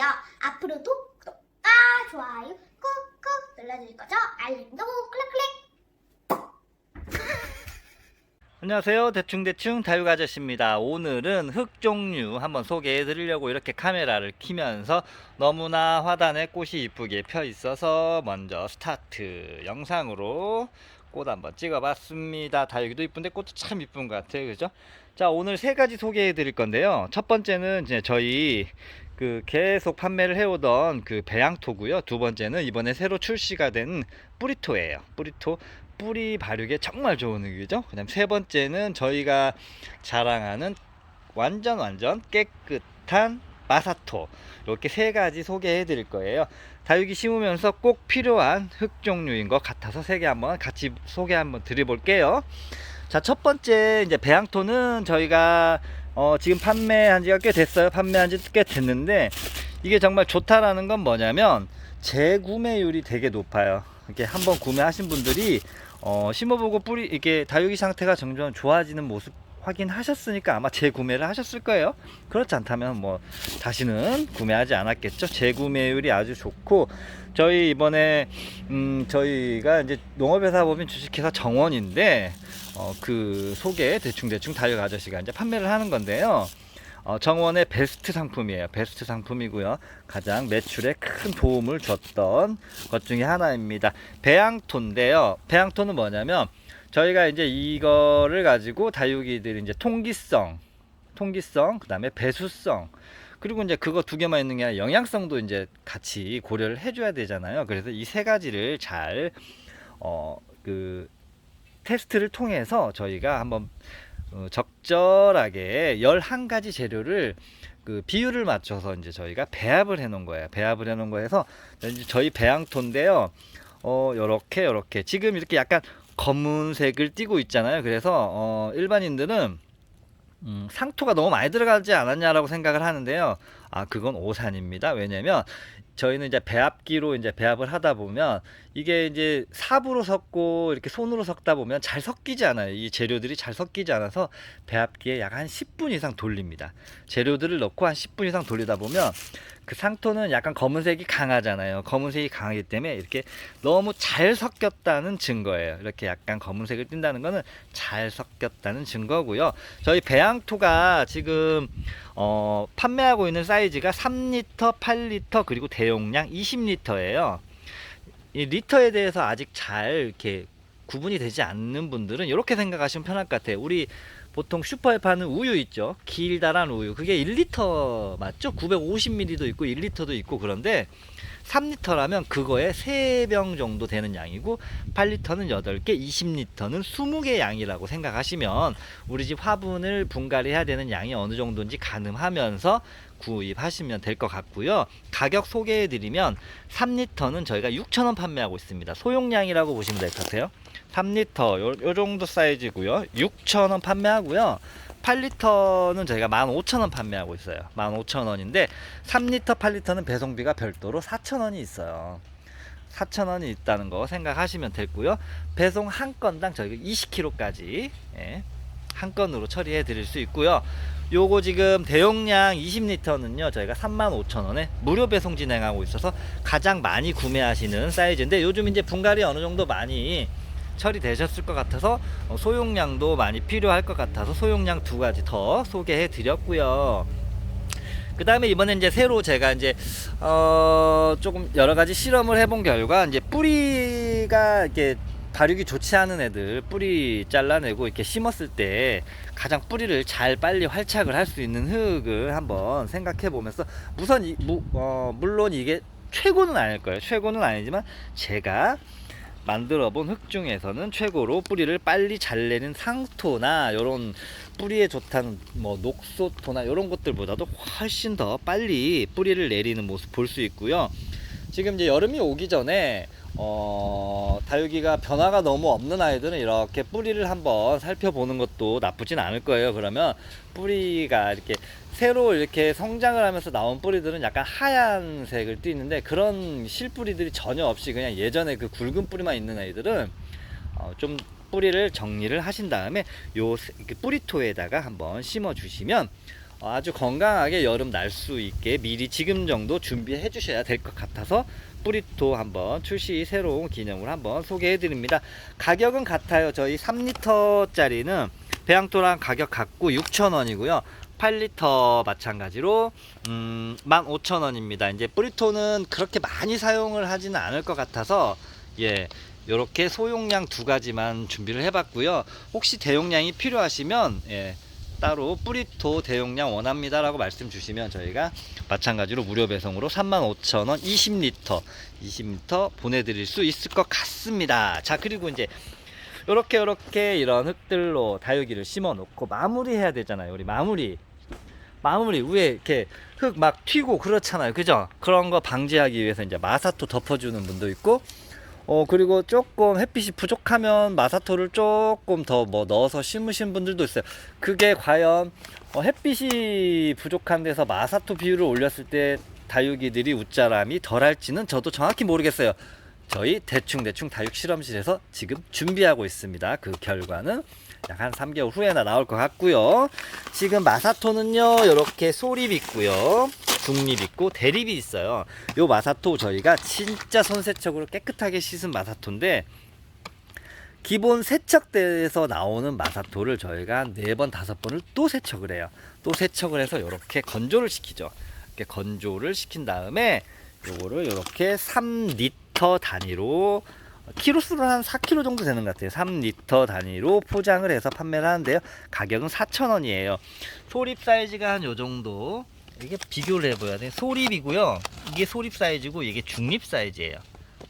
있고요. 앞으로도 구독과 좋아요 꾹꾹 눌러줄 거죠? 알림도 클릭 클릭. 안녕하세요. 대충대충 다육 아저씨입니다. 오늘은 흙 종류 한번 소개해 드리려고 이렇게 카메라를 키면서 너무나 화단에 꽃이 이쁘게 펴 있어서 먼저 스타트 영상으로 꽃 한번 찍어 봤습니다. 다육이도 이쁜데 꽃도 참 이쁜 것 같아요. 그죠? 자, 오늘 세 가지 소개해 드릴 건데요. 첫 번째는 이제 저희 그 계속 판매를 해오던 그 배양토고요. 두 번째는 이번에 새로 출시가 된 뿌리토예요. 뿌리토 뿌리 발육에 정말 좋은 흙이죠. 그다음 세 번째는 저희가 자랑하는 완전 완전 깨끗한 마사토 이렇게 세 가지 소개해 드릴 거예요. 다육이 심으면서 꼭 필요한 흙 종류인 것 같아서 세 개 한번 같이 소개 한번 드려볼게요. 자, 첫 번째 이제 배양토는 저희가 어, 지금 판매한 지가 꽤 됐어요. 판매한 지 꽤 됐는데 이게 정말 좋다라는 건 뭐냐면 재구매율이 되게 높아요. 이렇게 한번 구매하신 분들이 어, 심어보고 뿌리 이게 다육이 상태가 점점 좋아지는 모습 확인하셨으니까 아마 재구매를 하셨을 거예요. 그렇지 않다면 뭐 다시는 구매하지 않았겠죠. 재구매율이 아주 좋고 저희 이번에 음 저희가 이제 농업회사법인 주식회사 정원인데 어, 그 소개 대충 대충 다육 아저씨가 이제 판매를 하는 건데요. 어, 정원의 베스트 상품이에요. 베스트 상품이고요. 가장 매출에 큰 도움을 줬던 것 중에 하나입니다. 배양토인데요. 배양토는 뭐냐면 저희가 이제 이거를 가지고 다육이들이 이제 통기성, 통기성, 그다음에 배수성, 그리고 이제 그거 두 개만 있는 게 아니라 영양성도 이제 같이 고려를 해줘야 되잖아요. 그래서 이 세 가지를 잘 어 그 테스트를 통해서 저희가 한번 어, 적절하게 11가지 재료를 그 비율을 맞춰서 이제 저희가 배합을 해 놓은 거예요. 배합을 해 놓은 거에서 저희 배양토인데요. 어, 요렇게 요렇게 지금 이렇게 약간 검은색을 띠고 있잖아요. 그래서 어, 일반인들은 음, 상토가 너무 많이 들어가지 않았냐라고 생각을 하는데요. 아, 그건 오산입니다. 왜냐면 저희는 이제 배합기로 이제 배합을 하다 보면 이게 이제 삽으로 섞고 이렇게 손으로 섞다 보면 잘 섞이지 않아요. 이 재료들이 잘 섞이지 않아서 배합기에 약 한 10분 이상 돌립니다. 재료들을 넣고 한 10분 이상 돌리다 보면 그 상토는 약간 검은색이 강하잖아요. 검은색이 강하기 때문에 이렇게 너무 잘 섞였다는 증거예요. 이렇게 약간 검은색을 띈다는 거는 잘 섞였다는 증거고요. 저희 배양토가 지금 어, 판매하고 있는 사이즈가 3리터, 8리터 그리고 대 용량 20리터예요. 이 리터에 대해서 아직 잘 이렇게 구분이 되지 않는 분들은 이렇게 생각하시면 편할 것 같아요. 우리 보통 슈퍼에 파는 우유 있죠. 길다란 우유. 그게 1리터 맞죠? 950ml도 있고 1리터도 있고 그런데 3리터라면 그거에 3병 정도 되는 양이고 8리터는 8개, 20리터는 20개 양이라고 생각하시면 우리 집 화분을 분갈이 해야 되는 양이 어느 정도인지 가늠하면서 구입하시면 될 것 같고요. 가격 소개해 드리면 3리터는 저희가 6,000원 판매하고 있습니다. 소용량이라고 보시면 될 것 같아요. 3리터 요, 요 정도 사이즈고요. 6,000원 판매하고요. 8리터는 저희가 15,000원 판매하고 있어요. 15,000원인데 3리터, 8리터는 배송비가 별도로 4,000원이 있어요. 4,000원이 있다는 거 생각하시면 되고요. 배송 한 건당 저희가 20kg까지 예, 한 건으로 처리해 드릴 수 있고요. 요거 지금 대용량 20리터는요 저희가 35,000원에 무료 배송 진행하고 있어서 가장 많이 구매하시는 사이즈인데 요즘 이제 분갈이 어느 정도 많이 처리되셨을 것 같아서 어, 소용량도 많이 필요할 것 같아서 소용량 두 가지 더 소개해 드렸고요. 그 다음에 이번에 이제 새로 제가 이제 어 조금 여러 가지 실험을 해본 결과 이제 뿌리가 이렇게 발육이 좋지 않은 애들 뿌리 잘라내고 이렇게 심었을 때 가장 뿌리를 잘 빨리 활착을 할 수 있는 흙을 한번 생각해 보면서 우선 이, 무, 어, 물론 이게 최고는 아닐 거예요. 최고는 아니지만 제가 만들어 본 흙 중에서는 최고로 뿌리를 빨리 잘 내는 상토나 요런 뿌리에 좋다는 뭐 녹소토나 요런 것들보다도 훨씬 더 빨리 뿌리를 내리는 모습 볼 수 있고요. 지금 이제 여름이 오기 전에 어, 다육이가 변화가 너무 없는 아이들은 이렇게 뿌리를 한번 살펴보는 것도 나쁘진 않을 거예요. 그러면 뿌리가 이렇게 새로 이렇게 성장을 하면서 나온 뿌리들은 약간 하얀색을 띠는데 그런 실뿌리들이 전혀 없이 그냥 예전에 그 굵은 뿌리만 있는 아이들은 어, 좀 뿌리를 정리를 하신 다음에 요 세- 그 뿌리토에다가 한번 심어 주시면 어, 아주 건강하게 여름 날 수 있게 미리 지금 정도 준비해 주셔야 될 것 같아서 뿌리토 한번 출시 새로운 기념을 한번 소개해 드립니다. 가격은 같아요. 저희 3리터 짜리는 배양토랑 가격 같고 6,000원이고요. 8리터 마찬가지로 음, 15,000원입니다. 이제 뿌리토는 그렇게 많이 사용을 하지는 않을 것 같아서 예. 요렇게 소용량 두 가지만 준비를 해봤고요. 혹시 대용량이 필요하시면 예, 따로 뿌리토 대용량 원합니다라고 말씀 주시면 저희가 마찬가지로 무료 배송으로 35,000원 20리터 20리터 보내드릴 수 있을 것 같습니다. 자 그리고 이제 요렇게 요렇게 이런 흙들로 다육이를 심어 놓고 마무리해야 되잖아요. 우리 마무리 마무리 위에 이렇게 흙 막 튀고 그렇잖아요. 그죠? 그런 거 방지하기 위해서 이제 마사토 덮어주는 분도 있고 어 그리고 조금 햇빛이 부족하면 마사토를 조금 더 뭐 넣어서 심으신 분들도 있어요. 그게 과연 어, 햇빛이 부족한 데서 마사토 비율을 올렸을 때 다육이들이 웃자람이 덜할지는 저도 정확히 모르겠어요. 저희 대충 대충 다육 실험실에서 지금 준비하고 있습니다. 그 결과는 약 한 3개월 후에나 나올 것 같고요. 지금 마사토는요, 이렇게 소립 있고요. 중립 있고 대립이 있어요. 요 마사토 저희가 진짜 손세척으로 깨끗하게 씻은 마사토인데 기본 세척대에서 나오는 마사토를 저희가 한네번 다섯 번을 또 세척을 해요. 또 세척을 해서 이렇게 건조를 시키죠. 이렇게 건조를 시킨 다음에 요거를 이렇게 3리터 단위로 키로수로 한 4kg 정도 되는 것 같아요. 3리터 단위로 포장을 해서 판매를 하는데요. 가격은 4,000원이에요. 소립 사이즈가 한 요 정도. 이게 비교를 해봐야 돼. 소립이고요. 이게 소립 사이즈고 이게 중립 사이즈예요.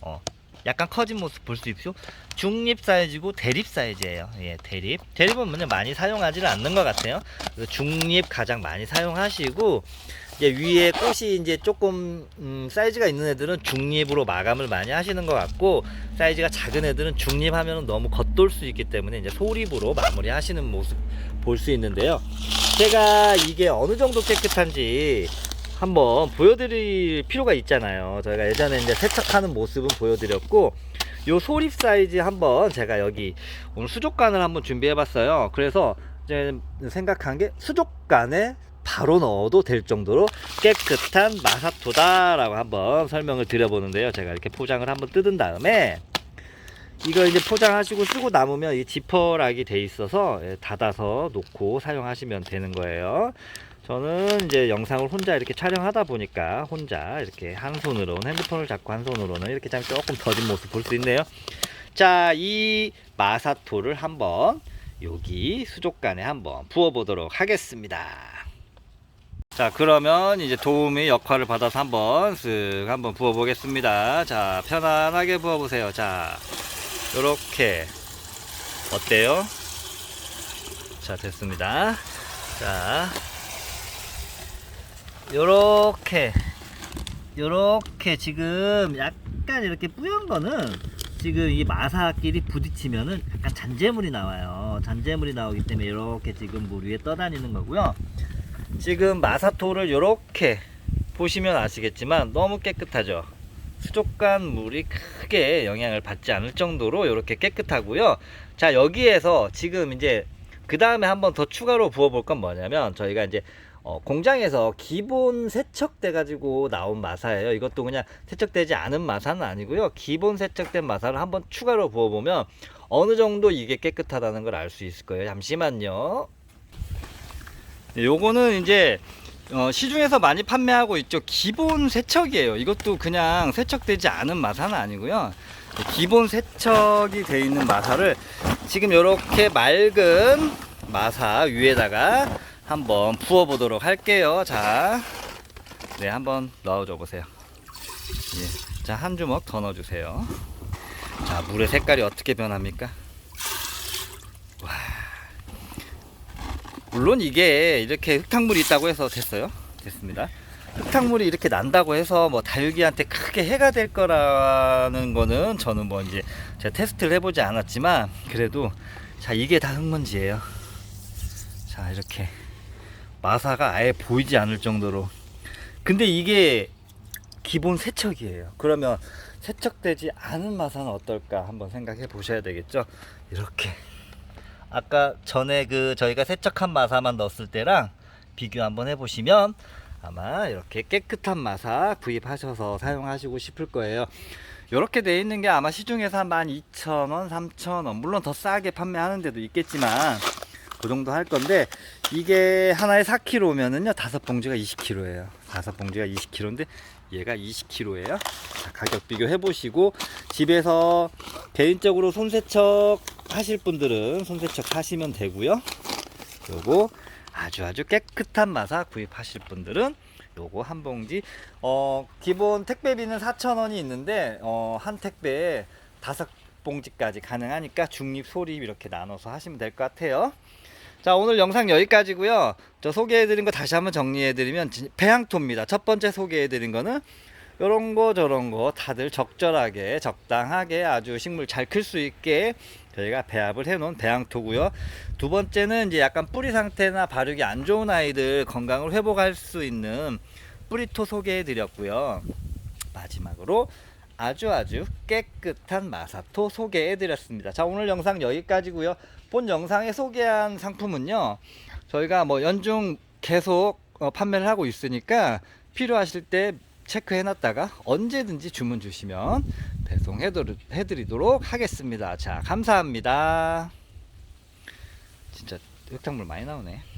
어, 약간 커진 모습 볼 수 있죠? 중립 사이즈고 대립 사이즈예요. 예, 대립. 대립은 뭐냐 많이 사용하지는 않는 것 같아요. 중립 가장 많이 사용하시고 이제 위에 꽃이 이제 조금 음, 사이즈가 있는 애들은 중립으로 마감을 많이 하시는 것 같고 사이즈가 작은 애들은 중립하면 너무 겉돌 수 있기 때문에 이제 소립으로 마무리하시는 모습 볼 수 있는데요. 제가 이게 어느 정도 깨끗한지 한번 보여드릴 필요가 있잖아요. 저희가 예전에 이제 세척하는 모습은 보여드렸고, 요 소립 사이즈 한번 제가 여기 오늘 수족관을 한번 준비해봤어요. 그래서 이제 생각한 게 수족관에 바로 넣어도 될 정도로 깨끗한 마사토다라고 한번 설명을 드려보는데요. 제가 이렇게 포장을 한번 뜯은 다음에 이거 이제 포장하시고 쓰고 남으면 이 지퍼락이 돼 있어서 예, 닫아서 놓고 사용하시면 되는 거예요. 저는 이제 영상을 혼자 이렇게 촬영하다 보니까 혼자 이렇게 한 손으로는 핸드폰을 잡고 한 손으로는 이렇게 참 조금 더딘 모습 볼 수 있네요. 자, 이 마사토를 한번 여기 수족관에 한번 부어보도록 하겠습니다. 자, 그러면 이제 도움의 역할을 받아서 한번 쓱 한번 부어보겠습니다. 자, 편안하게 부어보세요. 자, 요렇게. 어때요? 자, 됐습니다. 자, 요렇게 요렇게 지금 약간 이렇게 뿌연 거는 지금 이 마사끼리 부딪히면은 약간 잔재물이 나와요. 잔재물이 나오기 때문에 이렇게 지금 물 위에 떠다니는 거고요. 지금 마사토를 요렇게 보시면 아시겠지만 너무 깨끗하죠. 수족관 물이 크게 영향을 받지 않을 정도로 이렇게 깨끗하고요. 자 여기에서 지금 이제 그 다음에 한번 더 추가로 부어볼 건 뭐냐면 저희가 이제 어, 공장에서 기본 세척돼 가지고 나온 마사예요. 이것도 그냥 세척되지 않은 마사는 아니고요. 기본 세척된 마사를 한번 추가로 부어보면 어느 정도 이게 깨끗하다는 걸 알 수 있을 거예요. 잠시만요. 네, 요거는 이제 어, 시중에서 많이 판매하고 있죠. 기본 세척이에요. 이것도 그냥 세척되지 않은 마사는 아니고요. 기본 세척이 돼 있는 마사를 지금 이렇게 맑은 마사 위에다가 한번 부어 보도록 할게요. 자, 네, 한번 넣어줘 보세요. 예, 자, 한 주먹 더 넣어주세요. 자, 물의 색깔이 어떻게 변합니까? 와, 물론 이게 이렇게 흙탕물이 있다고 해서 됐어요. 됐습니다. 흙탕물이 이렇게 난다고 해서 뭐 다육이한테 크게 해가 될 거라는 거는 저는 뭐 이제 제가 테스트를 해보지 않았지만 그래도 자 이게 다 흙먼지예요. 자 이렇게 마사가 아예 보이지 않을 정도로 근데 이게 기본 세척이에요. 그러면 세척되지 않은 마사는 어떨까 한번 생각해 보셔야 되겠죠. 이렇게 아까 전에 그 저희가 세척한 마사만 넣었을 때랑 비교 한번 해보시면 아마 이렇게 깨끗한 마사 구입하셔서 사용하시고 싶을 거예요. 이렇게 돼 있는 게 아마 시중에서 한 12,000원, 3,000원, 물론 더 싸게 판매하는 데도 있겠지만 그 정도 할 건데 이게 하나에 4kg면은요 다섯 봉지가 20kg예요. 다섯 봉지가 20kg인데 얘가 20kg예요. 가격 비교해 보시고 집에서 개인적으로 손세척 하실 분들은 손세척 하시면 되고요. 요거 아주 아주 깨끗한 마사 구입하실 분들은 요거 한 봉지 어 기본 택배비는 4,000원이 있는데 어 한 택배에 다섯 봉지까지 가능하니까 중립 소립 이렇게 나눠서 하시면 될 것 같아요. 자 오늘 영상 여기까지고요. 저 소개해드린 거 다시 한번 정리해드리면 진- 배양토입니다. 첫 번째 소개해드린 거는 요런 거 저런 거 다들 적절하게 적당하게 아주 식물 잘 클 수 있게 저희가 배합을 해놓은 배양토고요. 두 번째는 이제 약간 뿌리 상태나 발육이 안 좋은 아이들 건강을 회복할 수 있는 뿌리토 소개해드렸고요. 마지막으로 아주 아주 깨끗한 마사토 소개해드렸습니다. 자 오늘 영상 여기까지고요. 본 영상에 소개한 상품은요. 저희가 뭐 연중 계속 어, 판매를 하고 있으니까 필요하실 때 체크해놨다가 언제든지 주문 주시면 배송해드리도록 하겠습니다. 자 감사합니다. 진짜 흙탕물 많이 나오네.